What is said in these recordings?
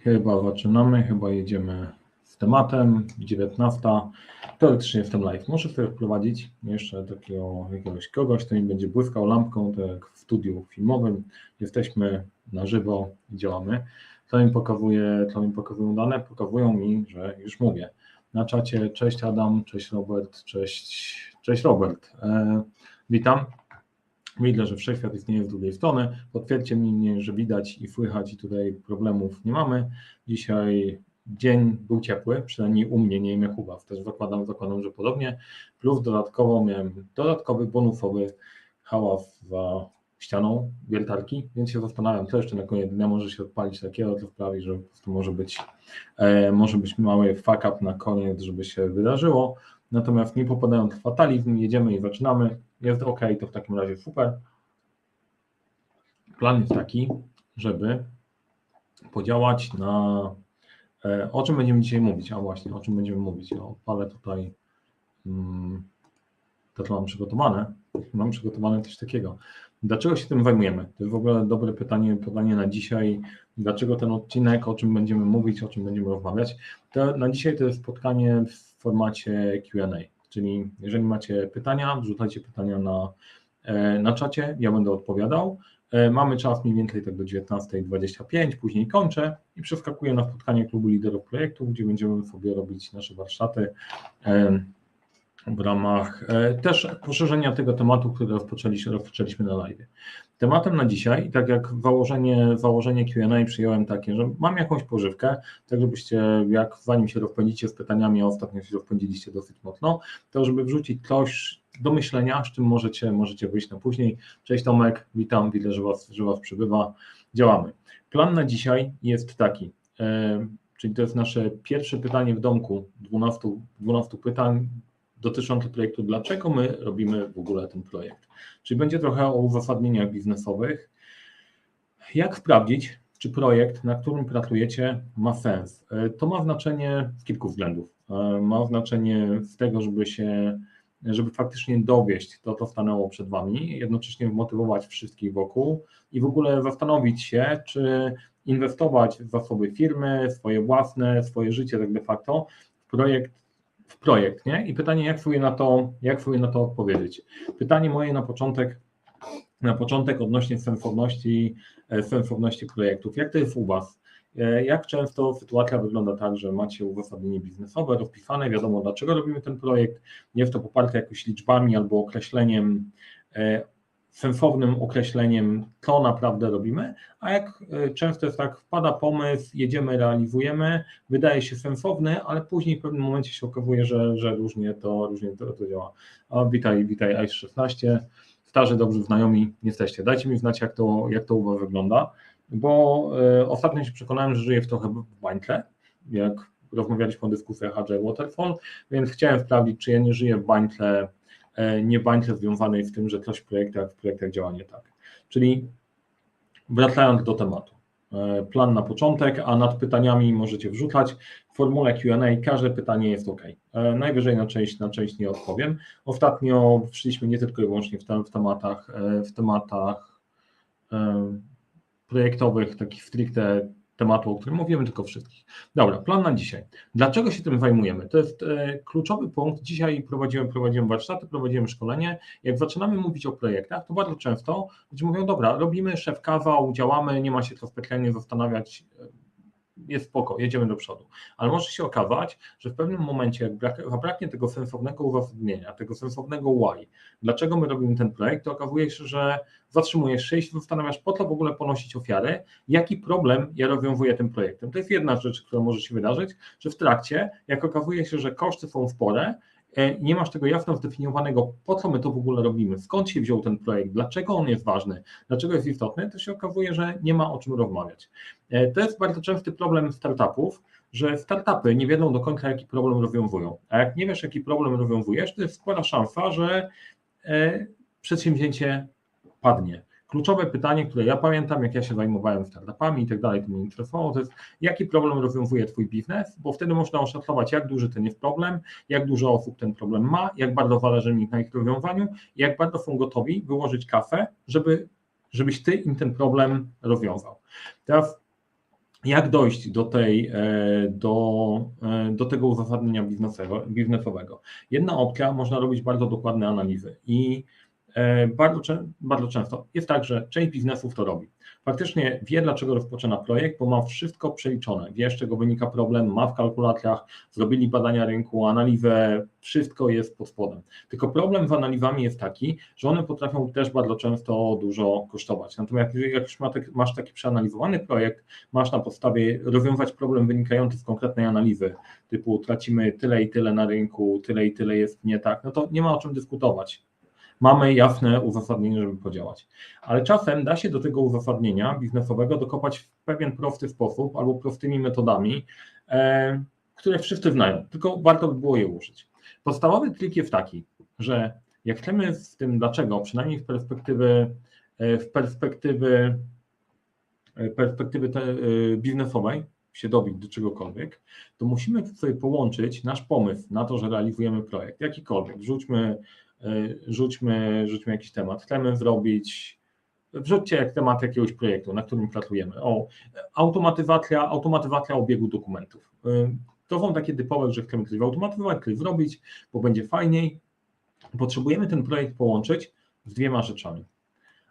Chyba zaczynamy, chyba jedziemy z tematem. 19. Teoretycznie jestem live. Muszę sobie wprowadzić jeszcze takiego jakiegoś kogoś, kto mi będzie błyskał lampką, tak jak w studiu filmowym. Jesteśmy na żywo i działamy. To mi pokazuje, to mi pokazują dane, pokazują mi, że już mówię. Na czacie cześć Adam, cześć Robert, cześć, cześć Robert. E, witam. Widzę, że wszechświat istnieje z drugiej strony. Potwierdźcie mi, że widać i słychać i tutaj problemów nie mamy. Dzisiaj dzień był ciepły, przynajmniej u mnie, nie wiem jak też zakładam, zakładam, że podobnie. Plus dodatkowo miałem dodatkowy bonusowy hałas za ścianą wiertarki, więc się zastanawiam, co jeszcze na koniec dnia może się odpalić takiego, co sprawi, że może być, e, może być mały fuck up na koniec, żeby się wydarzyło. Natomiast nie popadając w fatalizm, jedziemy i zaczynamy. Jest ok, to w takim razie super. Plan jest taki, żeby podziałać na. E, o czym będziemy dzisiaj mówić? A właśnie, o czym będziemy mówić? Ja odpalę tutaj. To, co mam przygotowane. Mam przygotowane coś takiego. Dlaczego się tym zajmujemy? To jest w ogóle dobre pytanie, pytanie na dzisiaj. Dlaczego ten odcinek, o czym będziemy mówić, o czym będziemy rozmawiać? To na dzisiaj to jest spotkanie w formacie QA. Czyli jeżeli macie pytania, wrzucajcie pytania na, e, na czacie, ja będę odpowiadał. E, mamy czas mniej więcej tak do 19.25, później kończę i przeskakuję na spotkanie klubu liderów projektu, gdzie będziemy sobie robić nasze warsztaty e, w ramach też poszerzenia tego tematu, który rozpoczęliśmy, rozpoczęliśmy na live. Tematem na dzisiaj, tak jak założenie, założenie Q&A przyjąłem takie, że mam jakąś pożywkę, tak żebyście, jak zanim się rozpędzicie z pytaniami, ostatnio się rozpędziliście dosyć mocno, to żeby wrzucić coś do myślenia, z czym możecie, możecie wyjść na później. Cześć Tomek, witam, widzę, że was, że was przybywa. Działamy. Plan na dzisiaj jest taki, e, czyli to jest nasze pierwsze pytanie w domku, 12, 12 pytań, dotyczące projektu, dlaczego my robimy w ogóle ten projekt. Czyli będzie trochę o uzasadnieniach biznesowych. Jak sprawdzić, czy projekt, na którym pracujecie, ma sens? To ma znaczenie z kilku względów. Ma znaczenie z tego, żeby się, żeby faktycznie dowieść to, co stanęło przed Wami, jednocześnie motywować wszystkich wokół i w ogóle zastanowić się, czy inwestować w zasoby firmy, swoje własne, swoje życie tak de facto w projekt, w projekt, nie? I pytanie, jak sobie na to, jak sobie na to odpowiedzieć? Pytanie moje na początek, na początek odnośnie sensowności, e, sensowności projektów. Jak to jest u Was? E, jak często sytuacja wygląda tak, że macie uzasadnienie biznesowe rozpisane, wiadomo dlaczego robimy ten projekt, jest to poparte jakoś liczbami albo określeniem e, sensownym określeniem, co naprawdę robimy, a jak e, często jest tak, wpada pomysł, jedziemy, realizujemy, wydaje się sensowny, ale później w pewnym momencie się okazuje, że, że różnie, to, różnie to, to działa. A witaj, witaj ICE 16, starzy, dobrzy znajomi jesteście. Dajcie mi znać, jak to, jak to u wygląda, bo y, ostatnio się przekonałem, że żyję w trochę w bańtle, jak rozmawialiśmy o dyskusjach Agile Waterfall, więc chciałem sprawdzić, czy ja nie żyję w bańtle E, nie bańce związanej z tym, że coś w projektach, w projektach działa nie tak. Czyli wracając do tematu. E, plan na początek, a nad pytaniami możecie wrzucać. W formule QA każde pytanie jest ok. E, najwyżej na część, na część nie odpowiem. Ostatnio wszliśmy nie tylko i wyłącznie w, tem, w tematach, w tematach projektowych, takich stricte tematu, o którym mówimy, tylko wszystkich. Dobra, plan na dzisiaj. Dlaczego się tym zajmujemy? To jest e, kluczowy punkt. Dzisiaj prowadziłem, prowadziłem warsztaty, prowadziłem szkolenie. Jak zaczynamy mówić o projektach, to bardzo często ludzie mówią, dobra, robimy szef kawał, działamy, nie ma się co specjalnie zastanawiać, jest spoko, jedziemy do przodu. Ale może się okazać, że w pewnym momencie, jak brak, zabraknie tego sensownego uzasadnienia, tego sensownego why, dlaczego my robimy ten projekt, to okazuje się, że zatrzymujesz się i się zastanawiasz, po co w ogóle ponosić ofiary, jaki problem ja rozwiązuję tym projektem. To jest jedna rzecz, która może się wydarzyć, że w trakcie, jak okazuje się, że koszty są spore, E, nie masz tego jasno zdefiniowanego, po co my to w ogóle robimy, skąd się wziął ten projekt, dlaczego on jest ważny, dlaczego jest istotny, to się okazuje, że nie ma o czym rozmawiać. E, to jest bardzo częsty problem startupów, że startupy nie wiedzą do końca, jaki problem rozwiązują. A jak nie wiesz, jaki problem rozwiązujesz, to jest spora szansa, że e, przedsięwzięcie padnie. Kluczowe pytanie, które ja pamiętam, jak ja się zajmowałem startupami i tak dalej, to mnie interesowało, to jest jaki problem rozwiązuje Twój biznes, bo wtedy można oszacować, jak duży ten jest problem, jak dużo osób ten problem ma, jak bardzo zależy mi na ich rozwiązaniu, jak bardzo są gotowi wyłożyć kafę, żeby, żebyś Ty im ten problem rozwiązał. Teraz jak dojść do, tej, do, do tego uzasadnienia biznesowego. Jedna opcja, można robić bardzo dokładne analizy i bardzo, bardzo często jest tak, że część biznesów to robi faktycznie wie, dlaczego rozpoczyna projekt, bo ma wszystko przeliczone, wie, z czego wynika problem, ma w kalkulacjach, zrobili badania rynku, analizę, wszystko jest pod spodem. Tylko problem z analizami jest taki, że one potrafią też bardzo często dużo kosztować. Natomiast jak już masz taki przeanalizowany projekt, masz na podstawie rozwiązać problem wynikający z konkretnej analizy, typu tracimy tyle i tyle na rynku, tyle i tyle jest nie tak, no to nie ma o czym dyskutować mamy jasne uzasadnienie, żeby podziałać. Ale czasem da się do tego uzasadnienia biznesowego dokopać w pewien prosty sposób albo prostymi metodami, e, które wszyscy znają, tylko warto by było je użyć. Podstawowy trik jest taki, że jak chcemy z tym dlaczego, przynajmniej z perspektywy, e, w perspektywy, e, perspektywy te, biznesowej, się dobić do czegokolwiek, to musimy sobie połączyć nasz pomysł na to, że realizujemy projekt, jakikolwiek. Wrzućmy E, rzućmy, rzućmy jakiś temat. Chcemy zrobić, wrzućcie jak temat jakiegoś projektu, na którym pracujemy. O, automatyzacja, automatyzacja obiegu dokumentów. E, to są takie typowe, że chcemy coś automatyzować, coś zrobić, bo będzie fajniej. Potrzebujemy ten projekt połączyć z dwiema rzeczami.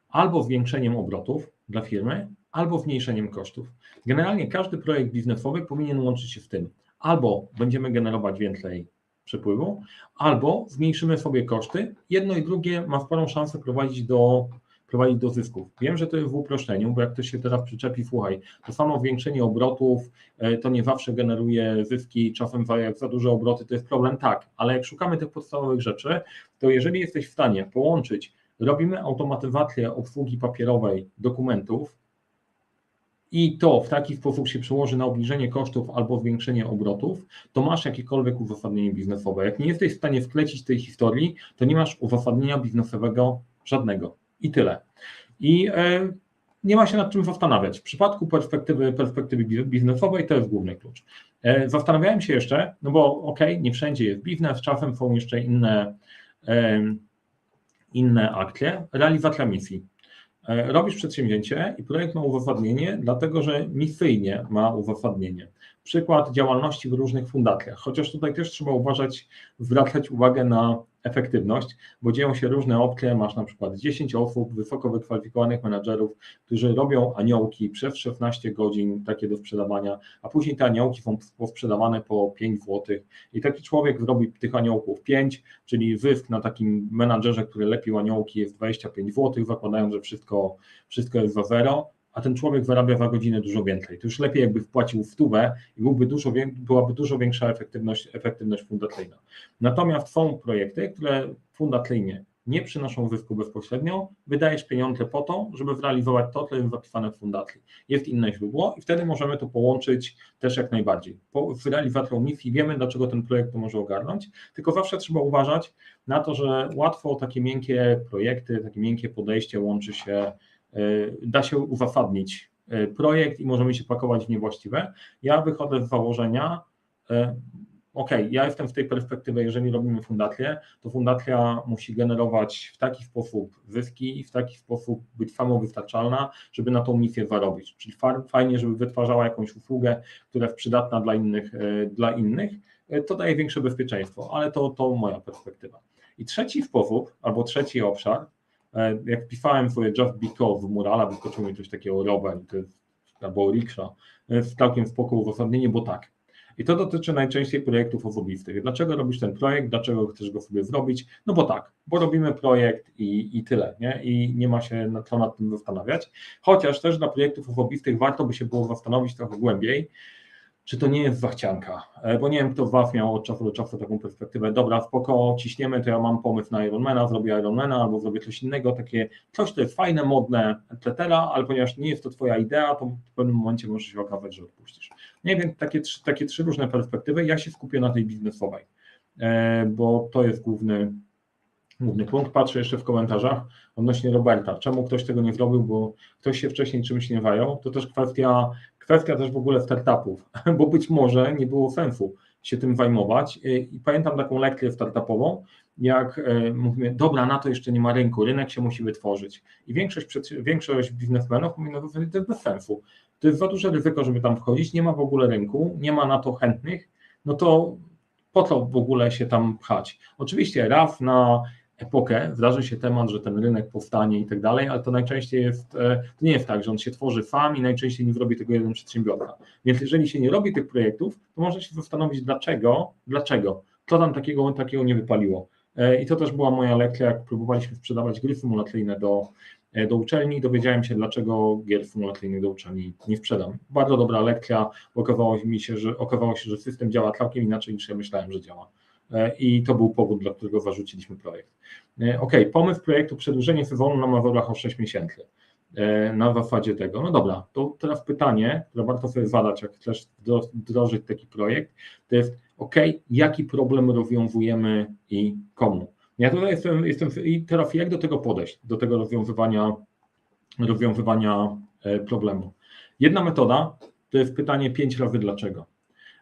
Albo zwiększeniem obrotów dla firmy, albo zmniejszeniem kosztów. Generalnie każdy projekt biznesowy powinien łączyć się z tym. Albo będziemy generować więcej przepływu, albo zmniejszymy sobie koszty. Jedno i drugie ma sporą szansę prowadzić do, prowadzić do zysków. Wiem, że to jest w uproszczeniu, bo jak ktoś się teraz przyczepi, słuchaj, to samo zwiększenie obrotów e, to nie zawsze generuje zyski, czasem jak za duże obroty to jest problem, tak, ale jak szukamy tych podstawowych rzeczy, to jeżeli jesteś w stanie połączyć, robimy automatyzację obsługi papierowej dokumentów, i to w taki sposób się przełoży na obniżenie kosztów albo zwiększenie obrotów, to masz jakiekolwiek uzasadnienie biznesowe. Jak nie jesteś w stanie wklecić tej historii, to nie masz uzasadnienia biznesowego żadnego. I tyle. I e, nie ma się nad czym zastanawiać. W przypadku perspektywy, perspektywy biznesowej to jest główny klucz. E, zastanawiałem się jeszcze, no bo ok, nie wszędzie jest biznes, czasem są jeszcze inne, e, inne akcje, realizacja misji. E, robisz przedsięwzięcie i projekt ma uzasadnienie, dlatego że misyjnie ma uzasadnienie. Przykład działalności w różnych fundacjach, chociaż tutaj też trzeba uważać, zwracać uwagę na efektywność, bo dzieją się różne opcje, masz na przykład 10 osób, wysoko wykwalifikowanych menadżerów, którzy robią aniołki przez 16 godzin takie do sprzedawania, a później te aniołki są sprzedawane po 5 zł i taki człowiek robi tych aniołków 5, czyli zysk na takim menadżerze, który lepił aniołki jest 25 zł, zakładając, że wszystko, wszystko jest za zero, a ten człowiek zarabia za godzinę dużo więcej. To już lepiej jakby wpłacił w stówę i byłby dużo, byłaby dużo większa efektywność, efektywność fundacyjna. Natomiast są projekty, które fundacyjnie nie przynoszą zysku bezpośrednio, wydajesz pieniądze po to, żeby zrealizować to, co jest zapisane w fundacji. Jest inne źródło i wtedy możemy to połączyć też jak najbardziej. Po, z realizacją misji wiemy, dlaczego ten projekt to może ogarnąć, tylko zawsze trzeba uważać na to, że łatwo takie miękkie projekty, takie miękkie podejście łączy się da się uzasadnić e, projekt i możemy się pakować w niewłaściwe. Ja wychodzę z założenia, e, ok, ja jestem w tej perspektywie, jeżeli robimy fundację, to fundacja musi generować w taki sposób zyski i w taki sposób być samowystarczalna, żeby na tą misję zarobić. Czyli fajnie, żeby wytwarzała jakąś usługę, która jest przydatna dla innych, dla innych to daje większe bezpieczeństwo, ale to, to moja perspektywa. I trzeci sposób, albo trzeci obszar, E, jak pisałem sobie Just Because w Murala, wyskoczyło mi coś takiego Robert, albo Riksha, w całkiem spoko uzasadnienie, bo tak. I to dotyczy najczęściej projektów osobistych. Dlaczego robisz ten projekt, dlaczego chcesz go sobie zrobić? No bo tak, bo robimy projekt i, i tyle, nie? i nie ma się na co nad tym zastanawiać. Chociaż też dla projektów osobistych warto by się było zastanowić trochę głębiej, czy to nie jest zachcianka, e, bo nie wiem, kto z Was miał od czasu do czasu taką perspektywę, dobra, spoko, ciśniemy, to ja mam pomysł na Ironmana, zrobię Ironmana albo zrobię coś innego, takie coś, to jest fajne, modne, etc., ale ponieważ nie jest to Twoja idea, to w pewnym momencie może się okazać, że odpuścisz. Nie wiem, takie, takie trzy różne perspektywy, ja się skupię na tej biznesowej, e, bo to jest główny, główny punkt. Patrzę jeszcze w komentarzach odnośnie Roberta. Czemu ktoś tego nie zrobił, bo ktoś się wcześniej czymś nie wajął? To też kwestia kwestia też w ogóle startupów, bo być może nie było sensu się tym zajmować. I pamiętam taką lekcję startupową, jak e, mówimy, dobra, na to jeszcze nie ma rynku, rynek się musi wytworzyć. I większość, większość biznesmenów mówi, no to jest bez sensu. to jest za duże ryzyko, żeby tam wchodzić, nie ma w ogóle rynku, nie ma na to chętnych, no to po co w ogóle się tam pchać? Oczywiście RAF na epokę wdarzy się temat, że ten rynek powstanie i tak dalej, ale to najczęściej jest, e, to nie jest tak, że on się tworzy sam i najczęściej nie zrobi tego jeden przedsiębiorca. Więc jeżeli się nie robi tych projektów, to można się zastanowić dlaczego, dlaczego, co tam takiego, takiego nie wypaliło. E, I to też była moja lekcja, jak próbowaliśmy sprzedawać gry symulacyjne do, e, do uczelni, dowiedziałem się, dlaczego gier symulacyjnych do uczelni nie sprzedam. Bardzo dobra lekcja, okazało mi się, że okazało się, że system działa całkiem inaczej niż ja myślałem, że działa. E, I to był powód, dla którego zarzuciliśmy projekt. Ok, pomysł projektu przedłużenie sezonu na Mazurach o 6 miesięcy na zasadzie tego. No dobra, to teraz pytanie, które warto sobie zadać, jak chcesz wdrożyć taki projekt, to jest ok, jaki problem rozwiązujemy i komu. Ja tutaj jestem, jestem i teraz jak do tego podejść, do tego rozwiązywania, rozwiązywania e, problemu. Jedna metoda to jest pytanie pięć razy dlaczego.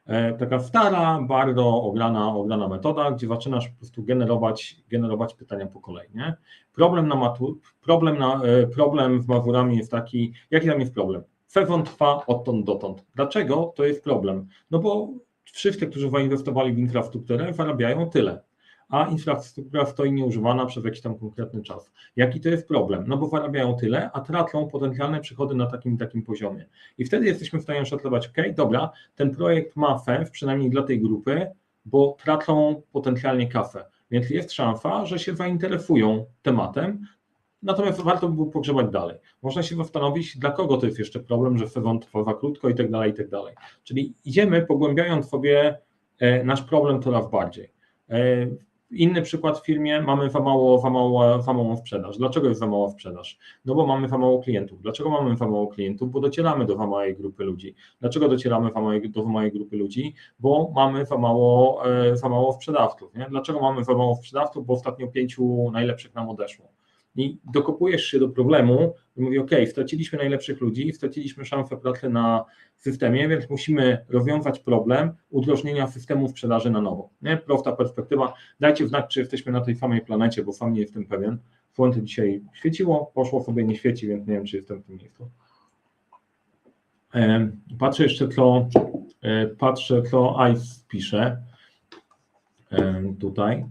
E, taka stara, bardzo ograna, ograna metoda, gdzie zaczynasz po prostu generować, generować pytania po kolei. Nie? Problem, na matur, problem, na, e, problem w Mazurami jest taki, jaki tam jest problem? Sezon trwa odtąd dotąd. Dlaczego to jest problem? No bo wszyscy, którzy zainwestowali w infrastrukturę, zarabiają tyle, a infrastruktura stoi nieużywana przez jakiś tam konkretny czas. Jaki to jest problem? No bo zarabiają tyle, a tracą potencjalne przychody na takim takim poziomie. I wtedy jesteśmy w stanie szacować, ok, dobra, ten projekt ma sens, przynajmniej dla tej grupy, bo tracą potencjalnie kasę. Więc jest szansa, że się zainteresują tematem, Natomiast warto by było pogrzebać dalej. Można się zastanowić, dla kogo to jest jeszcze problem, że sezon trwa za krótko i tak dalej, i tak dalej. Czyli idziemy pogłębiając sobie e, nasz problem coraz bardziej. E, inny przykład w firmie, mamy za mało, za, mało, za małą sprzedaż. Dlaczego jest za mała sprzedaż? No bo mamy za mało klientów. Dlaczego mamy za mało klientów? Bo docieramy do za małej grupy ludzi. Dlaczego docieramy do za małej grupy ludzi? Bo mamy za mało, e, za mało sprzedawców. Nie? Dlaczego mamy za mało sprzedawców? Bo ostatnio pięciu najlepszych nam odeszło i dokopujesz się do problemu i mówi, ok, straciliśmy najlepszych ludzi, straciliśmy szansę pracy na systemie, więc musimy rozwiązać problem udrożnienia systemu sprzedaży na nowo. Nie? Prosta perspektywa. Dajcie znać, czy jesteśmy na tej samej planecie, bo sam nie jestem pewien. Słońce dzisiaj świeciło, poszło sobie nie świeci, więc nie wiem, czy jestem w tym miejscu. Patrzę jeszcze, co, e, patrzę, co ICE pisze tutaj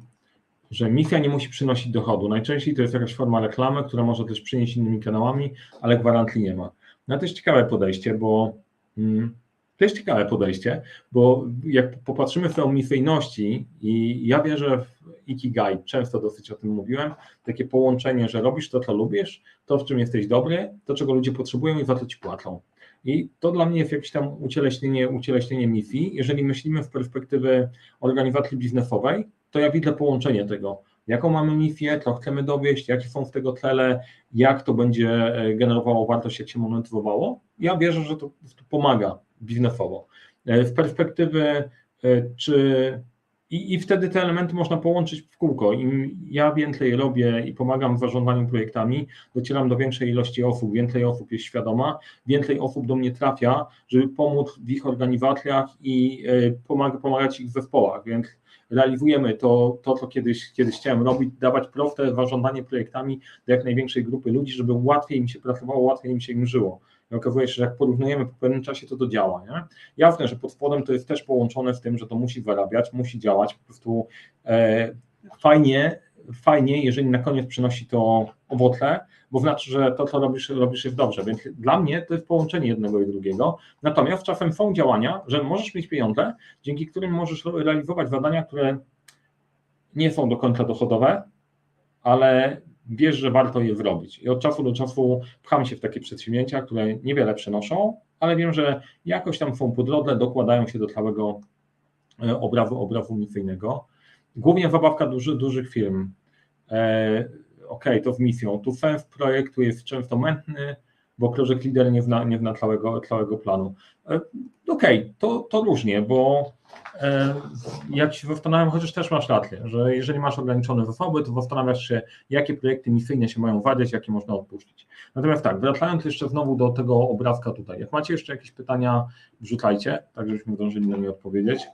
że misja nie musi przynosić dochodu. Najczęściej to jest jakaś forma reklamy, która może też przynieść innymi kanałami, ale gwarancji nie ma. No to jest ciekawe podejście, bo hmm, to jest ciekawe podejście, bo jak popatrzymy w tę misyjności i ja wierzę w Ikigai, często dosyć o tym mówiłem, takie połączenie, że robisz to, co lubisz, to, w czym jesteś dobry, to, czego ludzie potrzebują i za to ci płacą. I to dla mnie jest jakieś tam ucieleśnienie, ucieleśnienie misji. Jeżeli myślimy w perspektywy organizacji biznesowej, to ja widzę połączenie tego, jaką mamy misję, co chcemy dowieść, jakie są z tego cele, jak to będzie e, generowało wartość, jak się monetyzowało. Ja wierzę, że to, pomaga biznesowo. Z e, perspektywy, e, czy i, I wtedy te elementy można połączyć w kółko. Im ja więcej robię i pomagam w zarządzaniu projektami, docieram do większej ilości osób, więcej osób jest świadoma, więcej osób do mnie trafia, żeby pomóc w ich organizacjach i pomag pomagać ich w zespołach. Więc realizujemy to, to co kiedyś, kiedyś chciałem robić, dawać proste zarządzanie projektami do jak największej grupy ludzi, żeby łatwiej im się pracowało, łatwiej im się im żyło. I okazuje się, że jak porównujemy po pewnym czasie, to to działa. Nie? Jasne, że pod spodem to jest też połączone z tym, że to musi zarabiać, musi działać, po prostu e, fajnie, fajnie, jeżeli na koniec przynosi to owoce, bo znaczy, że to, co robisz, robisz jest dobrze. Więc dla mnie to jest połączenie jednego i drugiego. Natomiast czasem są działania, że możesz mieć pieniądze, dzięki którym możesz realizować zadania, które nie są do końca dochodowe, ale wiesz, że warto je zrobić. I od czasu do czasu pcham się w takie przedsięwzięcia, które niewiele przenoszą, ale wiem, że jakoś tam są po drodze, dokładają się do całego e, obrazu, obrazu misyjnego. Głównie zabawka duży, dużych firm. Ok, to z misją. Tu sens projektu jest często mętny, bo project leader nie zna, nie zna całego, całego planu. E, ok, to, to różnie, bo e, jak się zastanawiam, chociaż też masz rację, że jeżeli masz ograniczone zasoby, to zastanawiasz się, jakie projekty misyjne się mają wadziać, jakie można odpuścić. Natomiast tak, wracając jeszcze znowu do tego obrazka tutaj, jak macie jeszcze jakieś pytania, wrzucajcie, tak żebyśmy zdążyli na nie odpowiedzieć.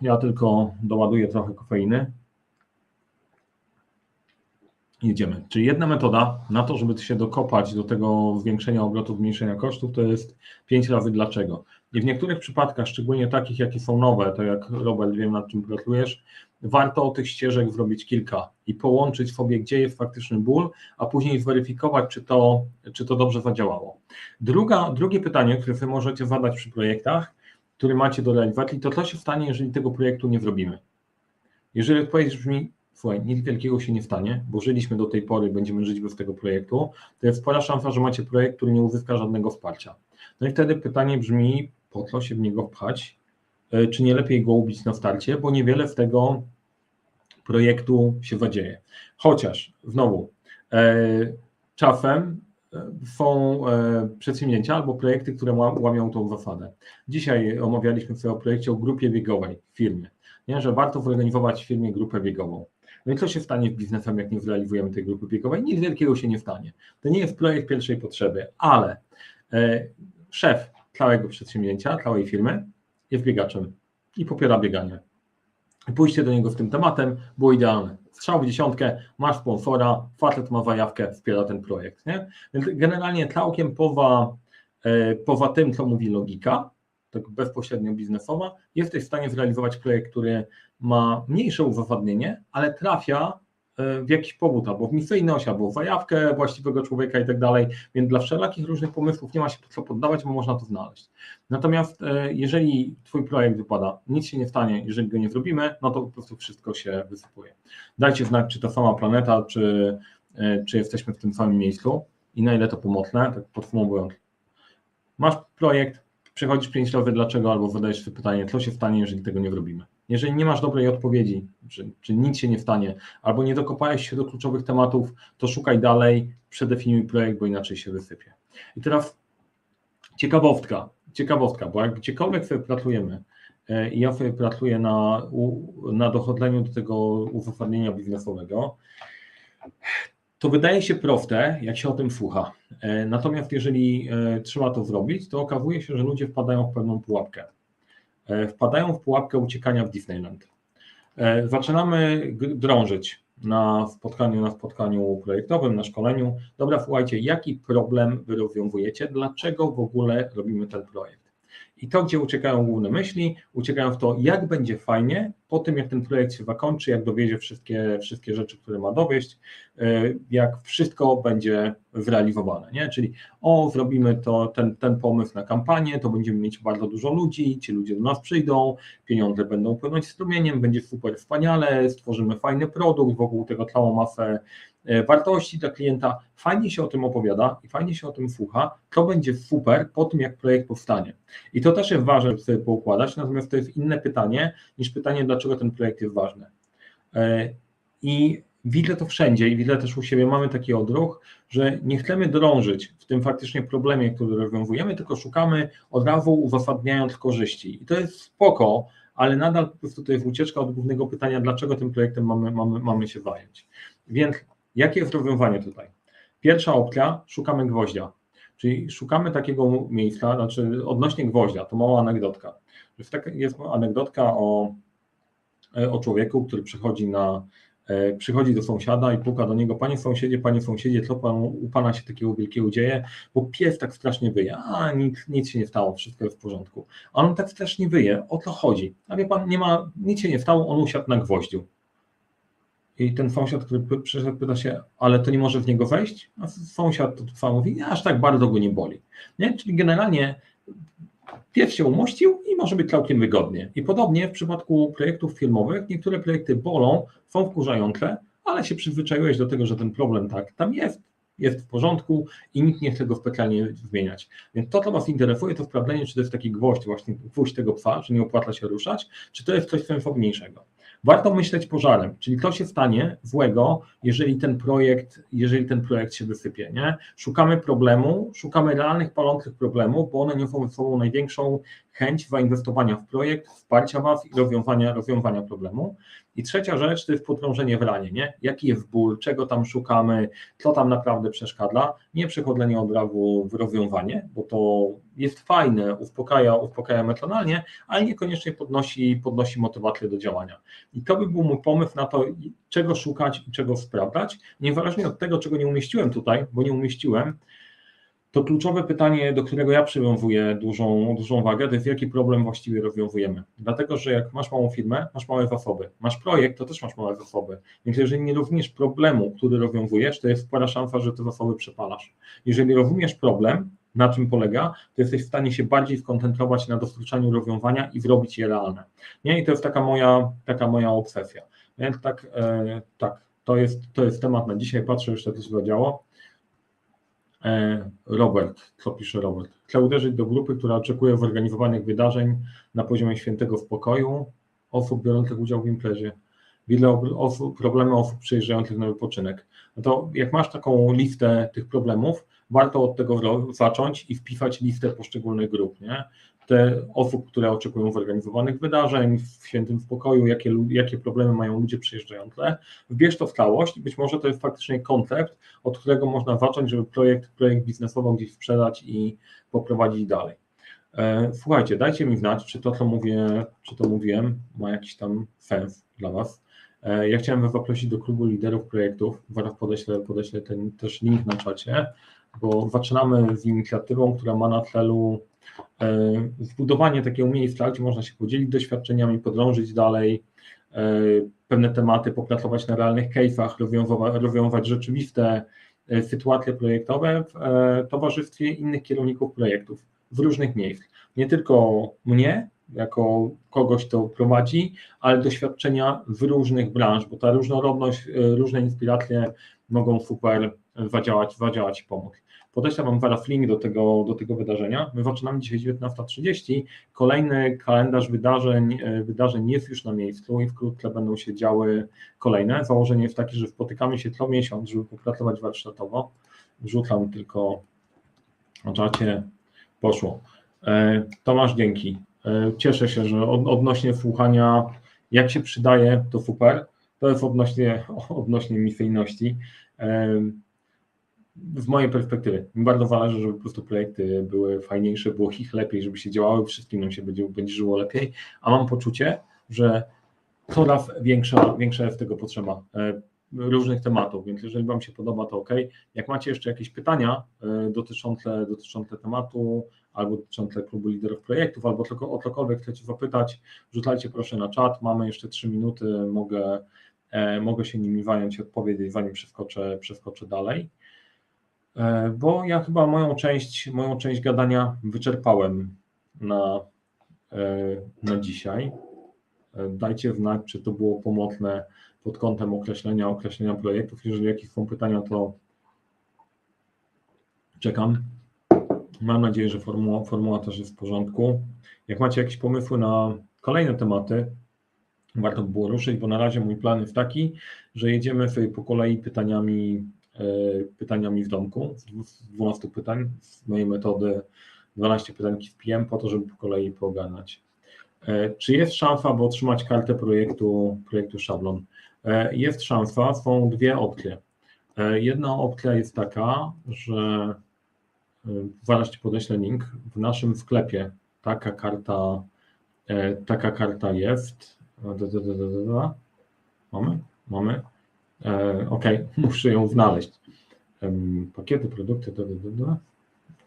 Ja tylko doładuję trochę kofeiny. Jedziemy. Czyli jedna metoda na to, żeby się dokopać do tego zwiększenia obrotu, zmniejszenia kosztów, to jest pięć razy dlaczego. I w niektórych przypadkach, szczególnie takich, jakie są nowe, to jak Robert, wiem nad czym pracujesz, warto tych ścieżek zrobić kilka i połączyć sobie, gdzie jest faktyczny ból, a później zweryfikować, czy to, czy to dobrze zadziałało. Druga, drugie pytanie, które wy możecie zadać przy projektach, które macie do realizacji, to co się stanie, jeżeli tego projektu nie zrobimy? Jeżeli odpowiedź brzmi, słuchaj, nic wielkiego się nie stanie, bo żyliśmy do tej pory, będziemy żyć bez tego projektu, to jest spora szansa, że macie projekt, który nie uzyska żadnego wsparcia. No i wtedy pytanie brzmi, po co się w niego pchać, e, czy nie lepiej go ubić na starcie, bo niewiele z tego projektu się zadzieje. Chociaż, znowu, e, czasem e, są przedsięwzięcia albo projekty, które łamią tą zasadę. Dzisiaj omawialiśmy sobie o projekcie o grupie biegowej w firmie, nie? że warto zorganizować w firmie grupę biegową. No i co się stanie z biznesem, jak nie zrealizujemy tej grupy biegowej? Nic wielkiego się nie stanie. To nie jest projekt pierwszej potrzeby, ale szef całego przedsięwzięcia, całej firmy jest biegaczem i popiera bieganie. Pójście do niego z tym tematem było idealne. Strzał w dziesiątkę, masz sponsora, facet ma zajawkę, wspiera ten projekt. Nie? Więc generalnie całkiem poza, e, poza tym, co mówi logika, tak bezpośrednio biznesowa, jesteś w stanie zrealizować projekt, który ma mniejsze uzasadnienie, ale trafia E, w jakiś powód, albo w misyjność, albo w zajawkę właściwego człowieka i tak dalej, więc dla wszelakich różnych pomysłów nie ma się co poddawać, bo można to znaleźć. Natomiast e, jeżeli Twój projekt wypada, nic się nie stanie, jeżeli go nie zrobimy, no to po prostu wszystko się wysypuje. Dajcie znak, czy to sama planeta, czy, e, czy jesteśmy w tym samym miejscu i na ile to pomocne, tak podsumowując. Masz projekt, przychodzisz pięć razy dlaczego, albo zadajesz sobie pytanie, co się stanie, jeżeli tego nie zrobimy. Jeżeli nie masz dobrej odpowiedzi, czy, czy nic się nie stanie, albo nie dokopałeś się do kluczowych tematów, to szukaj dalej, przedefiniuj projekt, bo inaczej się wysypie. I teraz ciekawostka, ciekawostka, bo jak gdziekolwiek sobie pracujemy, e, i ja sobie pracuję na, na dochodzeniu do tego uzasadnienia biznesowego, to wydaje się proste, jak się o tym słucha. E, natomiast jeżeli e, trzeba to zrobić, to okazuje się, że ludzie wpadają w pewną pułapkę. E, wpadają w pułapkę uciekania w Disneyland. Zaczynamy drążyć na spotkaniu, na spotkaniu projektowym, na szkoleniu. Dobra, słuchajcie, jaki problem wy rozwiązujecie, dlaczego w ogóle robimy ten projekt? I to, gdzie uciekają główne myśli, uciekają w to, jak będzie fajnie po tym, jak ten projekt się zakończy, jak dowiezie wszystkie, wszystkie rzeczy, które ma dowieść, e, jak wszystko będzie zrealizowane. Nie? Czyli o, zrobimy to, ten, ten pomysł na kampanię, to będziemy mieć bardzo dużo ludzi, ci ludzie do nas przyjdą, pieniądze będą płynąć strumieniem, będzie super wspaniale, stworzymy fajny produkt, wokół tego całą masę E, wartości dla klienta, fajnie się o tym opowiada i fajnie się o tym słucha, to będzie super po tym, jak projekt powstanie. I to też jest ważne, żeby sobie poukładać, natomiast to jest inne pytanie niż pytanie, dlaczego ten projekt jest ważny. E, I widzę to wszędzie i widzę też u siebie, mamy taki odruch, że nie chcemy drążyć w tym faktycznie problemie, który rozwiązujemy, tylko szukamy od razu uzasadniając korzyści. I to jest spoko, ale nadal po prostu to jest ucieczka od głównego pytania, dlaczego tym projektem mamy, mamy, mamy się zająć. Więc Jakie jest rozwiązanie tutaj? Pierwsza opcja, szukamy gwoździa, czyli szukamy takiego miejsca, znaczy odnośnie gwoździa, to mała anegdotka. Jest anegdotka o, o człowieku, który przychodzi na, e, przychodzi do sąsiada i puka do niego, panie sąsiedzie, panie sąsiedzie, co pan, u pana się takiego wielkiego dzieje, bo pies tak strasznie wyje, a nic, nic się nie stało, wszystko jest w porządku. A on tak strasznie wyje, o co chodzi? A wie pan, nie ma, nic się nie stało, on usiadł na gwoździu. I ten sąsiad, który przyszedł, pyta się, ale to nie może w niego wejść? A sąsiad to trwa, mówi, aż tak bardzo go nie boli. Nie? Czyli generalnie pies się umościł może być całkiem wygodnie. I podobnie w przypadku projektów filmowych, niektóre projekty bolą, są wkurzające, ale się przyzwyczaiłeś do tego, że ten problem tak tam jest, jest w porządku i nikt nie chce go specjalnie zmieniać. Więc to, co Was interesuje, to sprawdzenie, czy to jest taki gwoźdź, właśnie gwóźdź tego psa, czy nie opłaca się ruszać, czy to jest coś sensowniejszego. Warto myśleć pożarem, czyli co się stanie złego, jeżeli ten projekt, jeżeli ten projekt się wysypie. Nie? Szukamy problemu, szukamy realnych palących problemów, bo one niosą ze sobą największą chęć zainwestowania w projekt, wsparcia Was i rozwiązania, rozwiązania problemu. I trzecia rzecz to jest podrążenie w ranie, nie? Jaki jest ból, czego tam szukamy, co tam naprawdę przeszkadza. Nie przechodzenie od razu w rozwiązanie, bo to jest fajne, uspokaja, uspokaja emocjonalnie, ale niekoniecznie podnosi, podnosi motywację do działania. I to by był mój pomysł na to, czego szukać i czego sprawdzać. Niezależnie od tego, czego nie umieściłem tutaj, bo nie umieściłem, to kluczowe pytanie, do którego ja przywiązuję dużą, dużą wagę, to jest jaki problem właściwie rozwiązujemy. Dlatego, że jak masz małą firmę, masz małe zasoby. Masz projekt, to też masz małe zasoby. Więc jeżeli nie rozumiesz problemu, który rozwiązujesz, to jest spora szansa, że te zasoby przepalasz. Jeżeli rozumiesz problem, na czym polega, to jesteś w stanie się bardziej skoncentrować na dostarczaniu rozwiązania i zrobić je realne. Nie? I to jest taka moja, taka moja obsesja. Więc tak, e, tak to, jest, to jest temat na dzisiaj. Patrzę jeszcze, co się zadziało. E, Robert, co pisze Robert? Chcę uderzyć do grupy, która oczekuje zorganizowanych wydarzeń na poziomie świętego spokoju osób biorących udział w imprezie. Wiele osób, problemy osób przyjeżdżających na wypoczynek. No to jak masz taką listę tych problemów, warto od tego zacząć i wpisać listę poszczególnych grup. Nie? Te osób, które oczekują zorganizowanych wydarzeń, w świętym spokoju, jakie, jakie problemy mają ludzie przyjeżdżające, wbierz to w całość i być może to jest faktycznie koncept, od którego można zacząć, żeby projekt, projekt biznesowy gdzieś sprzedać i poprowadzić dalej. E, słuchajcie, dajcie mi znać, czy to, co mówię, czy to mówiłem, ma jakiś tam sens dla Was. E, ja chciałem Was zaprosić do klubu liderów projektów. Zaraz podeślę, podeślę ten też link na czacie bo zaczynamy z inicjatywą, która ma na celu zbudowanie takiego miejsca, gdzie można się podzielić doświadczeniami, podrążyć dalej e, pewne tematy, popracować na realnych case'ach, rozwiązywać, rzeczywiste e, sytuacje projektowe w towarzystwie innych kierowników projektów z różnych miejsc. Nie tylko mnie, jako kogoś, kto prowadzi, ale doświadczenia z różnych branż, bo ta różnorodność, różne inspiracje mogą super zadziałać, zadziałać i pomóc. Podeślę Wam zaraz link do tego, do tego wydarzenia. My zaczynamy dzisiaj 19.30. Kolejny kalendarz wydarzeń, e, wydarzeń jest już na miejscu i wkrótce będą się działy kolejne. Założenie jest takie, że spotykamy się co miesiąc, żeby popracować warsztatowo. Wrzucam tylko o czacie. Poszło. E, Tomasz, dzięki. E, cieszę się, że odnośnie słuchania, jak się przydaje, to super. To jest odnośnie, odnośnie misyjności z mojej perspektywy mi bardzo zależy, żeby po prostu projekty były fajniejsze, było ich lepiej, żeby się działały, wszystkim nam się będzie, będzie żyło lepiej, a mam poczucie, że coraz większa, większa jest tego potrzeba e, różnych tematów, więc jeżeli Wam się podoba, to ok. Jak macie jeszcze jakieś pytania e, dotyczące, dotyczące tematu, albo dotyczące klubu liderów projektów, albo tylko, o cokolwiek chcecie zapytać, rzucajcie proszę na czat, mamy jeszcze 3 minuty, mogę, e, mogę się nimi zająć i odpowiedzieć, zanim przeskoczę, przeskoczę dalej. E, bo ja chyba moją część, moją część gadania wyczerpałem na, e, na dzisiaj. E, dajcie znać, czy to było pomocne pod kątem określenia, określenia projektów. Jeżeli jakieś są pytania, to czekam. Mam nadzieję, że formuła, formuła też jest w porządku. Jak macie jakieś pomysły na kolejne tematy, warto by było ruszyć, bo na razie mój plan jest taki, że jedziemy sobie po kolei pytaniami pytaniami w domku, z 12 pytań, z mojej metody 12 pytań wpijam po to, żeby po kolei poogarnać. E, czy jest szansa, by otrzymać kartę projektu, projektu szablon? E, jest szansa, są dwie opcje. Jedna opcja jest taka, że zaraz Ci podeślę link, w naszym sklepie taka karta, taka karta jest. Mamy? Mamy. E, ok, muszę ją znaleźć. Pakiety, produkty, da, da, da.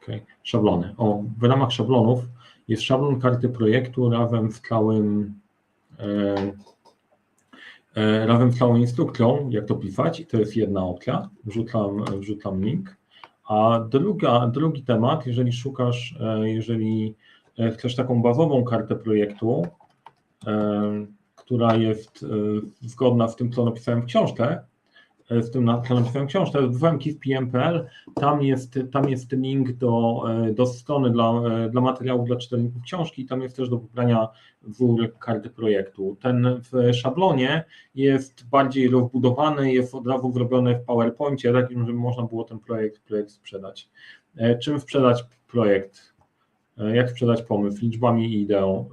Okay. szablony. O, w ramach szablonów jest szablon karty projektu razem z całym e, e, razem z całą instrukcją, jak to pisać i to jest jedna opcja, wrzucam, wrzucam link. A druga, drugi temat, jeżeli szukasz, jeżeli chcesz taką bazową kartę projektu, która jest e, zgodna z tym, co napisałem w książce, e, w tym, co napisałem w książce, wysłałem kif.pm.pl, tam jest, tam jest link do, e, do strony dla, dla materiałów dla czytelników książki, tam jest też do pobrania wzór karty projektu. Ten w szablonie jest bardziej rozbudowany, jest od razu zrobiony w PowerPoincie, takim, żeby można było ten projekt, projekt sprzedać. Czym sprzedać projekt? Jak sprzedać pomysł liczbami i ideą,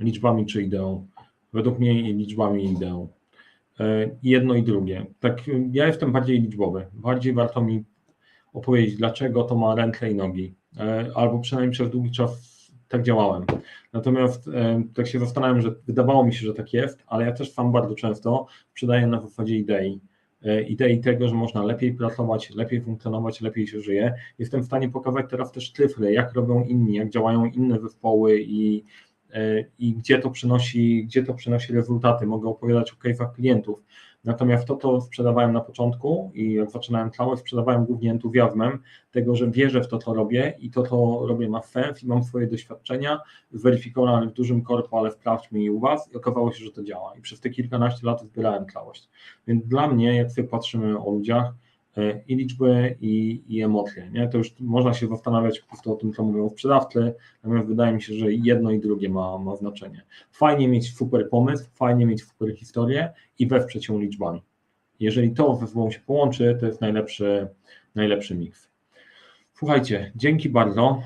liczbami czy ideą? Według mnie liczbami i ideą. Jedno i drugie. Tak, ja jestem bardziej liczbowy. Bardziej warto mi opowiedzieć, dlaczego to ma ręce i nogi. Albo przynajmniej przez długi czas tak działałem. Natomiast tak się zastanawiam, że wydawało mi się, że tak jest, ale ja też sam bardzo często sprzedaję na zasadzie idei. E, Idei tego, że można lepiej pracować, lepiej funkcjonować, lepiej się żyje. Jestem w stanie pokazać teraz też cyfry, jak robią inni, jak działają inne zespoły i, e, i gdzie to przynosi, gdzie to przynosi rezultaty. Mogę opowiadać o case'ach klientów, Natomiast to, co sprzedawałem na początku i jak zaczynałem całość, sprzedawałem głównie entuzjazmem tego, że wierzę w to, co robię i to, co robię ma sens i mam swoje doświadczenia zweryfikowane w dużym korpo, ale sprawdźmy i u Was i okazało się, że to działa. I przez te kilkanaście lat zbierałem całość. Więc dla mnie, jak sobie patrzymy o ludziach, E, i liczby, i, i emocje. Nie? To już można się zastanawiać po prostu o tym, co mówią sprzedawcy, natomiast wydaje mi się, że jedno i drugie ma, ma znaczenie. Fajnie mieć super pomysł, fajnie mieć super historię i wesprzeć ją liczbami. Jeżeli to ze sobą się połączy, to jest najlepszy, najlepszy miks. Słuchajcie, dzięki bardzo.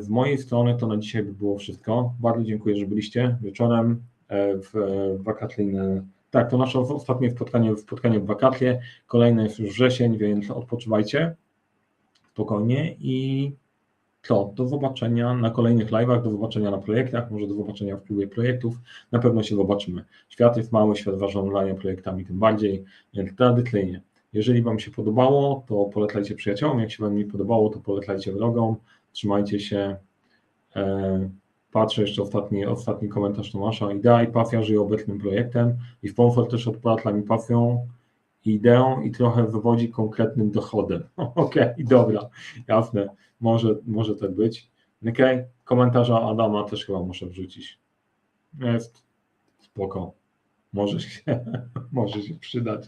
Z mojej strony to na dzisiaj by było wszystko. Bardzo dziękuję, że byliście wieczorem e, w wakacyjny tak, to nasze ostatnie spotkanie, spotkanie w wakacje, kolejne jest już wrzesień, więc odpoczywajcie spokojnie i co, do zobaczenia na kolejnych live'ach, do zobaczenia na projektach, może do zobaczenia w klubie projektów, na pewno się zobaczymy. Świat jest mały, świat zarządzania projektami tym bardziej, więc tradycyjnie. Jeżeli Wam się podobało, to polecajcie przyjaciołom, jak się Wam nie podobało, to polecajcie wrogom, trzymajcie się. Patrzę jeszcze ostatni, ostatni komentarz Tomasza. Idea i Pafia żyje obecnym projektem i sponsor też odpłata mi Pafią ideą i trochę wywodzi konkretnym dochodem. Okej, okay, dobra, jasne, może, może tak być. Okej, okay. komentarza Adama też chyba muszę wrzucić. Jest spoko. Może się, może się przydać.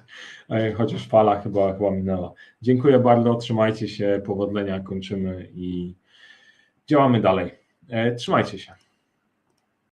Chociaż fala chyba, chyba minęła. Dziękuję bardzo, trzymajcie się, powodzenia, kończymy i działamy dalej. E, trzymajcie się.